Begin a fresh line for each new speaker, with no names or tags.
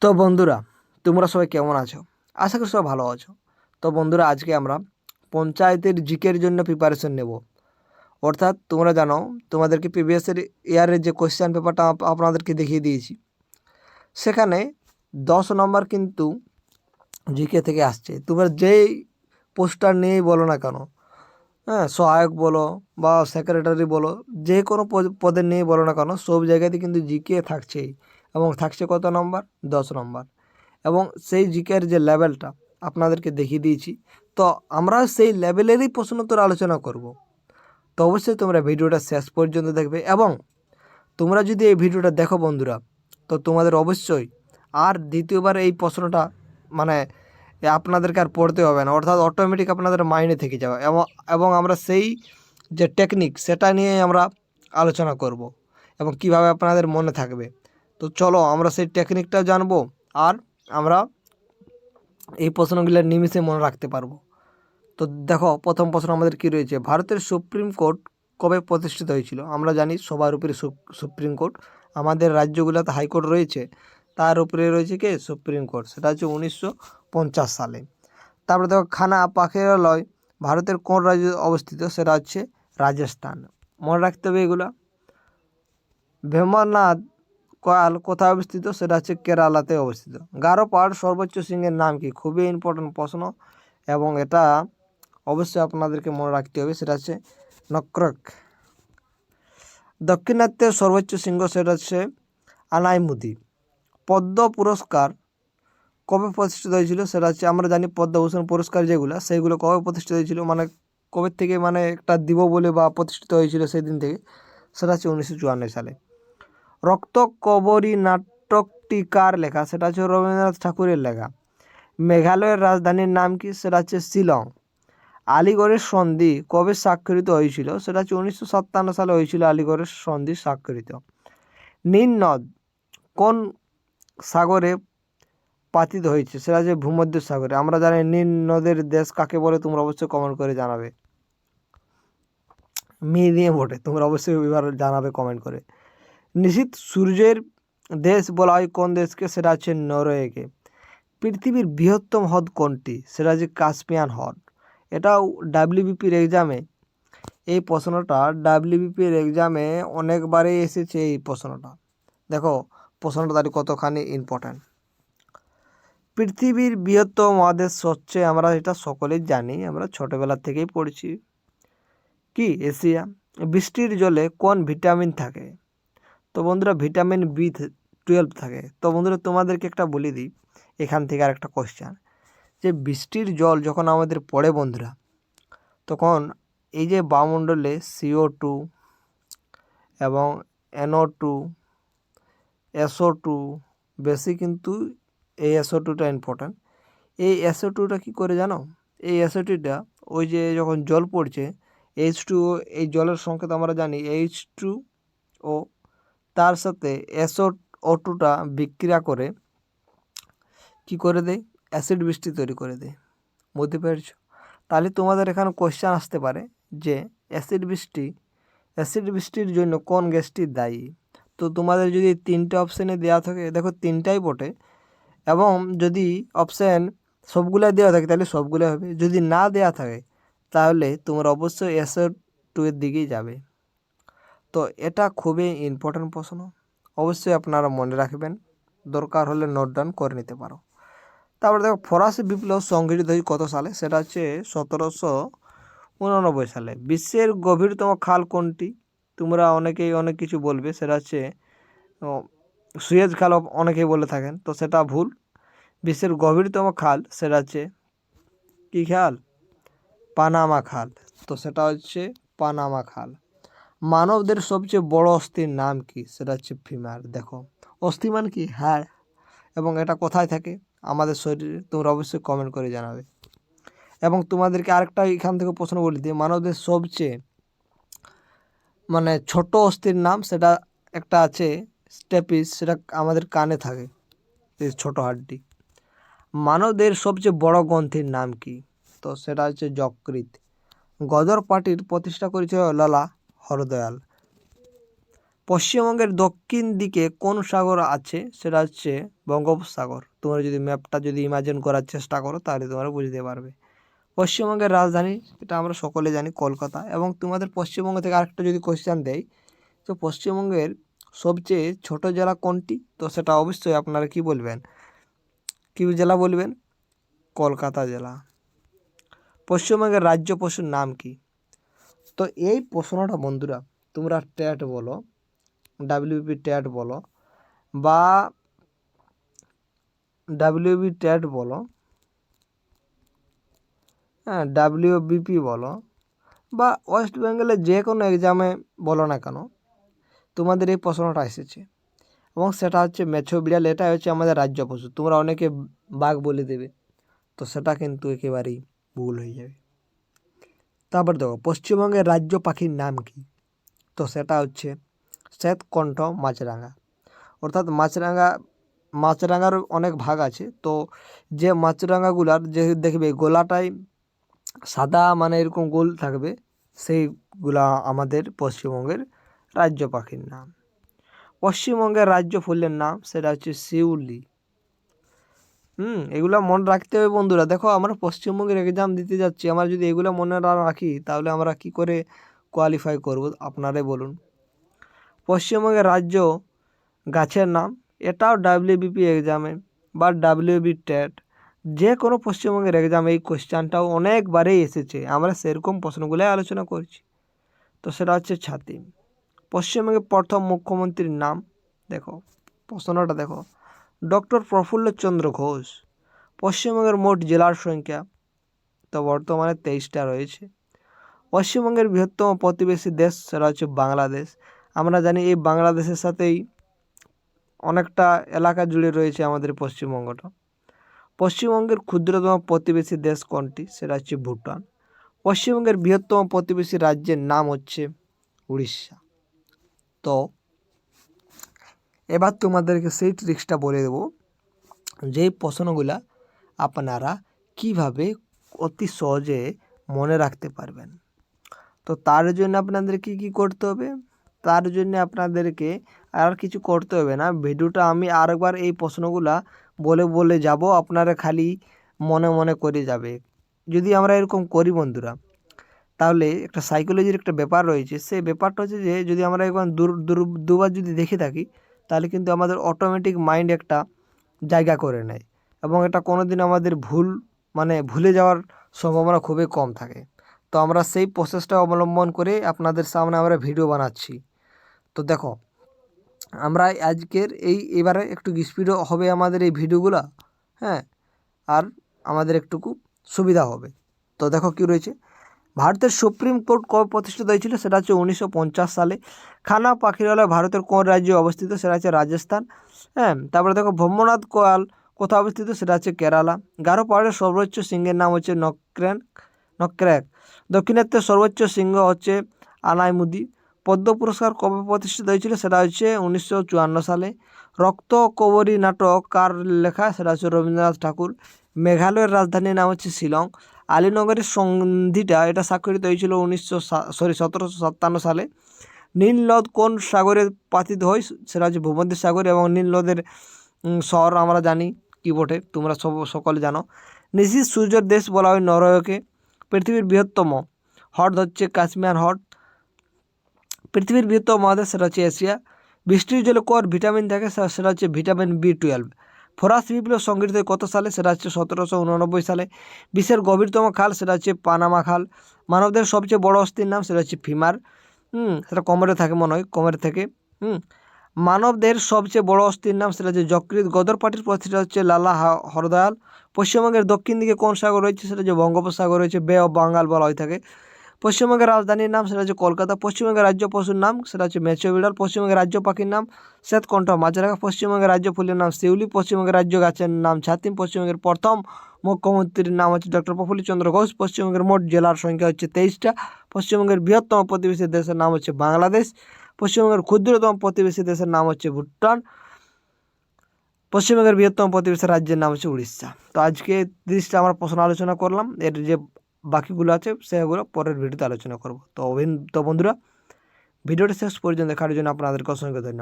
তো বন্ধুরা, তোমরা সবাই কেমন আছো? আশা করি সবাই ভালো আছো। তো বন্ধুরা, আজকে আমরা পঞ্চায়েতের জিকের জন্য প্রিপারেশন নেব। অর্থাৎ তোমরা জানো, তোমাদেরকে প্রিভিয়াসের ইয়ারের যে কোয়েশ্চেন পেপারটা আপনাদেরকে দেখিয়ে দিয়েছি। সেখানে দশ নম্বর কিন্তু জিকে থেকে আসছে। তোমরা যেই পোস্টার নিয়েই বলো না কেন হ্যাঁ সহায়ক বলো বা সেক্রেটারি বলো, যে কোনো পদ- নিয়ে বলো না কেন, সব জায়গাতে কিন্তু জিকে থাকছেই। এবং থাকছে কত নম্বর? দশ নম্বর। এবং সেই জিকের যে লেভেলটা আপনাদেরকে দেখিয়ে দিয়েছি। তো আমরা সেই লেভেলেরই প্রশ্ন উত্তর আলোচনা করব। তো অবশ্যই তোমরা ভিডিওটা শেষ পর্যন্ত দেখবে এবং তোমরা যদি এই ভিডিওটা দেখো বন্ধুরা, তো তোমাদের অবশ্যই আর দ্বিতীয়বার এই প্রশ্নটা মানে আপনাদেরকে আর পড়তে হবে না। অর্থাৎ অটোমেটিক আপনাদের মাইন্ডে থেকে যাবে এবং এবং আমরা সেই যে টেকনিক সেটা নিয়ে আমরা আলোচনা করব এবং কীভাবে আপনাদের মনে থাকবে। তো চলো আমরা সেই টেকনিকটা জানব আর আমরা এই প্রশ্নগুলো নিমিষে মনে রাখতে পারব। তো দেখো, প্রথম প্রশ্ন আমাদের কি রয়েছে? ভারতের সুপ্রিম কোর্ট কবে প্রতিষ্ঠিত হয়েছিল? আমরা জানি সবার উপরে সুপ্রিম কোর্ট। আমাদের রাজ্যগুলোতে হাইকোর্ট রয়েছে। তার উপরে রয়েছে কে? Supreme court. সেটা হচ্ছে উনিশশো পঞ্চাশ সালে। তারপরে দেখো, খানা পাখিরালয়, ভারতের কোন রাজ্যে অবস্থিত? সেটা হচ্ছে রাজস্থান। মনে রাখতে হবে এগুলো। ভেমরনাথ কয়াল কোথায় অবস্থিত? সেটা হচ্ছে কেরালাতে অবস্থিত। গারো পাহাড় সর্বোচ্চ সিংহের নাম কি? খুবই ইম্পর্টেন্ট প্রশ্ন। এবং এটা অবশ্যই আপনাদেরকে মনে রাখতে হবে, সেটা হচ্ছে নক্রক। দক্ষিণাত্যের সর্বোচ্চ সিংহ সেটা হচ্ছে আনাইমুদি। পদ্ম পুরস্কার কবে প্রতিষ্ঠিত হয়েছিল? সেটা হচ্ছে আমরা জানি পদ্মভূষণ পুরস্কার যেগুলো, সেইগুলো কবে প্রতিষ্ঠিত হয়েছিল? মানে কবে থেকে মানে একটা দিব বলে বা প্রতিষ্ঠিত হয়েছিল সেই দিন থেকে? সেটা হচ্ছে উনিশশো চুয়ান্ন সালে। রক্ত কবরী নাটকটি কার লেখা। সেটা হচ্ছে রবীন্দ্রনাথ ঠাকুরের লেখা। মেঘালয়ের রাজধানীর নাম কি? সেটা হচ্ছে শিলং। আলিগড়ের সন্ধি কবে স্বাক্ষরিত হয়েছিল? সেটা হচ্ছে উনিশশো সাতান্ন সালে হয়েছিল আলিগড়ের সন্ধি স্বাক্ষরিত। নীল নদ কোন সাগরে পাতিত হয়েছে? সেটা হচ্ছে ভূমধ্য সাগরে। আমরা জানি নীল নদের দেশ কাকে বলে? তোমরা অবশ্যই কমেন্ট করে জানাবে। মি দিয়ে বটে। তোমরা অবশ্যই এবার জানাবে কমেন্ট করে। নিশীত সূর্যের দেশ বলা হয় কোন দেশকে? সেটা হচ্ছে নরওয়েকে। পৃথিবীর বৃহত্তম হ্রদ কোনটি? সেটা হচ্ছে কাস্পিয়ান হ্রদ। এটাও ডাব্লিউবিপির এক্সামে এই প্রশ্নটা ডাব্লিউবিপির এক্সামে অনেকবারই এসেছে এই প্রশ্নটা। দেখো, প্রশ্নটা তার কতখানি ইম্পর্ট্যান্ট পৃথিবীর বৃহত্তম মহাদেশ হচ্ছে, আমরা এটা সকলেই জানি, আমরা ছোটোবেলা থেকেই পড়ছি। কি? এশিয়া। বৃষ্টির জলে কোন ভিটামিন থাকে? তো বন্ধুরা ভিটামিন বি টুয়েলভ থাকে। তো বন্ধুরা তোমাদেরকে একটা বলে দিই, এখান থেকে আর একটা কোশ্চেন যে বৃষ্টির জল যখন আমাদের পড়ে বন্ধুরা, তখন এই যে বায়ুমণ্ডলে সিও টু এবং এনও টু এসও টু বেশি কিন্তু এই এসও টুটা ইম্পর্ট্যান্ট এই এসও টুটা কী করে জানো? এই এসও টুটা ওই যে যখন জল পড়ছে এইচ টু এই জলের সংকেত আমরা জানি এইচ টু ও তার সাথে এসও অটোটা বিক্রিয়া করে কি করে দেয়? অ্যাসিড বৃষ্টি তৈরি করে দেয়। বুঝতে পেরেছ? তাহলে তোমাদের এখানে কোশ্চেন আসতে পারে যে অ্যাসিড বৃষ্টি, অ্যাসিড বৃষ্টির জন্য কোন গ্যাসটি দায়ী? তো তোমাদের যদি তিনটে অপশানে দেওয়া থাকে, দেখো তিনটাই বটে। এবং যদি অপশান সবগুলো দেওয়া থাকে, তাহলে সবগুলো হবে। যদি না দেওয়া থাকে, তাহলে তোমরা অবশ্যই এসও টু এর দিকেই যাবে। তো এটা খুবই ইম্পর্ট্যান্ট প্রশ্ন। অবশ্যই আপনারা মনে রাখবেন, দরকার হলে নোট ডাউন করে নিতে পারো। তারপরে দেখো, ফরাসি বিপ্লব সংঘটিত হয় কত সালে? সেটা হচ্ছে সতেরোশো উননব্বই সালে। বিশ্বের গভীরতম খাল কোনটি? তোমরা অনেকেই অনেক কিছু বলবে, সেটা হচ্ছে সুয়েজ খাল অনেকেই বলে থাকেন, তো সেটা ভুল। বিশ্বের গভীরতম খাল, সেটা হচ্ছে, কী খাল? পানামা খাল। তো সেটা হচ্ছে পানামা খাল। মানবদের সবচেয়ে বড় অস্থির নাম কি? সেটা হচ্ছে ফিমার দেখো অস্থি মান কি? হ্যাঁ। এবং এটা কোথায় থাকে? আমাদের শরীরে। তোমরা অবশ্যই কমেন্ট করে জানাবে। এবং তোমাদেরকে আরেকটা এখান থেকে প্রশ্ন বলে দিই মানবদের সবচেয়ে মানে ছোট অস্থির নাম সেটা একটা আছে স্টেপিস সেটা আমাদের কানে থাকে, এই ছোট হাড্ডি মানবদের সবচেয়ে বড় গ্রন্থির নাম কি? তো সেটা হচ্ছে যকৃত গদর পার্টির প্রতিষ্ঠা করেছে লালা। হরদয়াল। পশ্চিমবঙ্গের দক্ষিণ দিকে কোন সাগর আছে? সেটা হচ্ছে বঙ্গোপসাগর। তোমরা যদি ম্যাপটা যদি ইমাজিন করার চেষ্টা করো, তাহলে তোমরা বুঝতে পারবে। পশ্চিমবঙ্গের রাজধানী, এটা আমরা সকলে জানি, কলকাতা। এবং তোমাদের পশ্চিমবঙ্গ থেকে আরেকটা যদি কোশ্চেন দেয় তো পশ্চিমবঙ্গের সবচেয়ে ছোট জেলা কোনটি? তো সেটা অবশ্যই আপনারা কি বলবেন? কী জেলা বলবেন? কলকাতা জেলা। পশ্চিমবঙ্গের রাজ্য পশুর নাম কি? তো এই প্রশ্নটা বন্ধুরা, তোমরা ট্যাট বলো ডাব্লিউবি ট্যাট বলো, বা ডাব্লিউবি ট্যাট বলো হ্যাঁ ডাব্লিউবিপি বলো, বা ওয়েস্ট বেঙ্গলের যে কোনো এক্সামে বলো না কেন, তোমাদের এই প্রশ্নটা এসেছে। এবং সেটা হচ্ছে মেছো বিড়াল, এটাই হচ্ছে আমাদের রাজ্য পশু, তোমরা অনেকে বাঘ বলে দেবে, তো সেটা কিন্তু একেবারেই ভুল হয়ে যাবে। তারপর দেখো, পশ্চিমবঙ্গের রাজ্য পাখির নাম কি? তো সেটা হচ্ছে শ্বেতকণ্ঠ মাছরাঙা। অর্থাৎ মাছরাঙা, মাছরাঙার অনেক ভাগ আছে। তো যে মাছরাঙাগুলার যে দেখবে, গোলাটাই সাদা মানে এরকম গোল থাকবে, সেইগুলা আমাদের পশ্চিমবঙ্গের রাজ্য পাখির নাম। পশ্চিমবঙ্গের রাজ্য ফুলের নাম সেটা হচ্ছে শিউলি। হুম, এগুলো মনে রাখতে হবে বন্ধুরা। দেখো, আমরা পশ্চিমবঙ্গের এক্সাম দিতে যাচ্ছি। আমরা যদি এগুলো মনে না রাখি, তাহলে আমরা কি করে কোয়ালিফাই করব? আপনারাই বলুন। পশ্চিমবঙ্গের রাজ্য গাছের নাম, এটাও ডাব্লিউবিপি এক্সামে বা ডাব্লিউবি টেট। যে কোনো পশ্চিমবঙ্গের এক্সাম এই কোশ্চেনটাও অনেকবারেই এসেছে। আমরা সেরকম প্রশ্নগুলোই আলোচনা করছি। তো সেটা হচ্ছে ছাতি। পশ্চিমবঙ্গের প্রথম মুখ্যমন্ত্রীর নাম, দেখো, প্রশ্নটা দেখো। ডক্টর প্রফুল্লচন্দ্র ঘোষ। পশ্চিমবঙ্গের মোট জেলার সংখ্যা তো বর্তমানে তেইশটা রয়েছে। পশ্চিমবঙ্গের বৃহত্তম প্রতিবেশী দেশ সেটা হচ্ছে বাংলাদেশ। আমরা জানি এই বাংলাদেশের সাথেই অনেকটা এলাকা জুড়ে রয়েছে আমাদের পশ্চিমবঙ্গটা। পশ্চিমবঙ্গের ক্ষুদ্রতম প্রতিবেশী দেশ কোনটি? সেটা হচ্ছে ভুটান। পশ্চিমবঙ্গের বৃহত্তম প্রতিবেশী রাজ্যের নাম হচ্ছে উড়িষ্যা। তো এবার তোমাদেরকে সেই ট্রিক্সটা বলে দেবো যেই প্রশ্নগুলা আপনারা কীভাবে অতি সহজে মনে রাখতে পারবেন। তো তার জন্য আপনাদেরকে কি করতে হবে? তার জন্য আপনাদেরকে আর কিছু করতে হবে না। ভিডিওটা আমি আরেকবার এই প্রশ্নগুলা বলে বলে যাব, আপনারা খালি মনে মনে করে যাবে। যদি আমরা এরকম করি বন্ধুরা, তাহলে একটা সাইকোলজির একটা ব্যাপার রয়েছে। সেই ব্যাপারটা হচ্ছে যে, যদি আমরা দূর, দুবার যদি দেখে থাকি তাহলে কিন্তু আমাদের অটোমেটিক মাইন্ড একটা জায়গা করে নেয়। এবং এটা কোনো দিন আমাদের ভুল মানে ভুলে যাওয়ার সম্ভাবনা খুবই কম থাকে। তো আমরা সেই প্রসেসটা অবলম্বন করে আপনাদের সামনে আমরা ভিডিও বানাচ্ছি। তো দেখো, আমরা আজকের এই, এবারে একটু স্পিডও হবে আমাদের এই ভিডিওগুলো হ্যাঁ? আর আমাদের একটুকু সুবিধা হবে। তো দেখো কী রয়েছে। ভারতের সুপ্রিম কোর্ট কবে প্রতিষ্ঠিত হয়েছিল সেটা হচ্ছে উনিশশো পঞ্চাশ সালে। খানা পাখিরালয় ভারতের কোন রাজ্যে অবস্থিত সেটা হচ্ছে রাজস্থান। হ্যাঁ তারপরে দেখো ভ্রমনাথ কোয়াল কোথায় অবস্থিত সেটা হচ্ছে কেরালা। গারো পাহাড়ের সর্বোচ্চ সিংহের নাম হচ্ছে নক্রেন নক্র্যাক দক্ষিণাত্যের সর্বোচ্চ সিংহ হচ্ছে আনাইমুদি। পদ্ম পুরস্কার কবে প্রতিষ্ঠিত হয়েছিল সেটা হচ্ছে উনিশশো চুয়ান্ন সালে। রক্ত কবরী নাটক কার লেখা সেটা হচ্ছে রবীন্দ্রনাথ ঠাকুর। মেঘালয়ের রাজধানীর নাম হচ্ছে শিলং। আলীনগরের সন্ধিটা, এটা স্বাক্ষরিত হয়েছিল উনিশশো সরি সতেরোশো সাতান্ন সালে। নীল নদ কোন সাগরে পাতিত হয়? সেটা হচ্ছে ভূমধ্য সাগর এবং নীল নদের শহর আমরা জানি কী বটে, তোমরা সব, সকলে জানো। নিশিত সূর্যের দেশ বলা হয় নরওয়েকে, পৃথিবীর বৃহত্তম। হ্রদ হচ্ছে কাশ্মীর হ্রদ। পৃথিবীর বৃহত্তম মহাদেশ, সেটা হচ্ছে এশিয়া। বৃষ্টির জলে কর ভিটামিন থাকে, সেটা হচ্ছে ভিটামিন বি টুয়েলভ। ফরাসি বিপ্লব সংগঠিত কত সালে? সেটা হচ্ছে সতেরোশো উননব্বই সালে। বিশ্বের গভীরতম খাল, সেটা হচ্ছে পানামা খাল। মানবদের সবচেয়ে বড় অস্থির নাম, সেটা হচ্ছে ফিমার। হুম, সেটা কোমরে থাকে মনে হয়, কোমরে থেকে। হুম, মানবদের সবচেয়ে বড় অস্থির নাম, সেটা হচ্ছে যকৃত গদর পার্টির প্রতিষ্ঠা হচ্ছে লালা হরদয়াল। পশ্চিমবঙ্গের দক্ষিণ দিকে কোন সাগর রয়েছে? সেটা হচ্ছে বঙ্গোপসাগর রয়েছে, বে অফ বাঙ্গাল বলা হয়ে থাকে। পশ্চিমবঙ্গের রাজধানীর নাম, সেটা হচ্ছে কলকাতা। পশ্চিমবঙ্গের রাজ্য পশুর নাম, সেটা হচ্ছে মেচো বিড়াল পশ্চিমবঙ্গের রাজ্য পাখির নাম শ্বেতকণ্ঠ মাঝরাখা পশ্চিমবঙ্গের রাজ্য ফুলের নাম শিউলি, পশ্চিমবঙ্গের রাজ্য গাছের নাম ছাতিম, পশ্চিমবঙ্গের প্রথম মুখ্যমন্ত্রীর নাম হচ্ছে ডক্টর প্রফুল্লচন্দ্র ঘোষ। পশ্চিমবঙ্গের মোট জেলার সংখ্যা হচ্ছে তেইশটা। পশ্চিমবঙ্গের বৃহত্তম প্রতিবেশী দেশের নাম হচ্ছে বাংলাদেশ। পশ্চিমবঙ্গের ক্ষুদ্রতম প্রতিবেশী দেশের নাম হচ্ছে ভুটান। পশ্চিমবঙ্গের বৃহত্তম প্রতিবেশী রাজ্যের নাম হচ্ছে উড়িষ্যা। তো আজকে তিরিশটা আমরা প্রশ্ন আলোচনা করলাম। এর যে বাকিগুলো আছে, সেগুলো পরের ভিডিওতে আলোচনা করব। তো তো বন্ধুরা, ভিডিওটা শেষ পর্যন্ত দেখার জন্য আপনাদেরকে অসংখ্য ধন্যবাদ।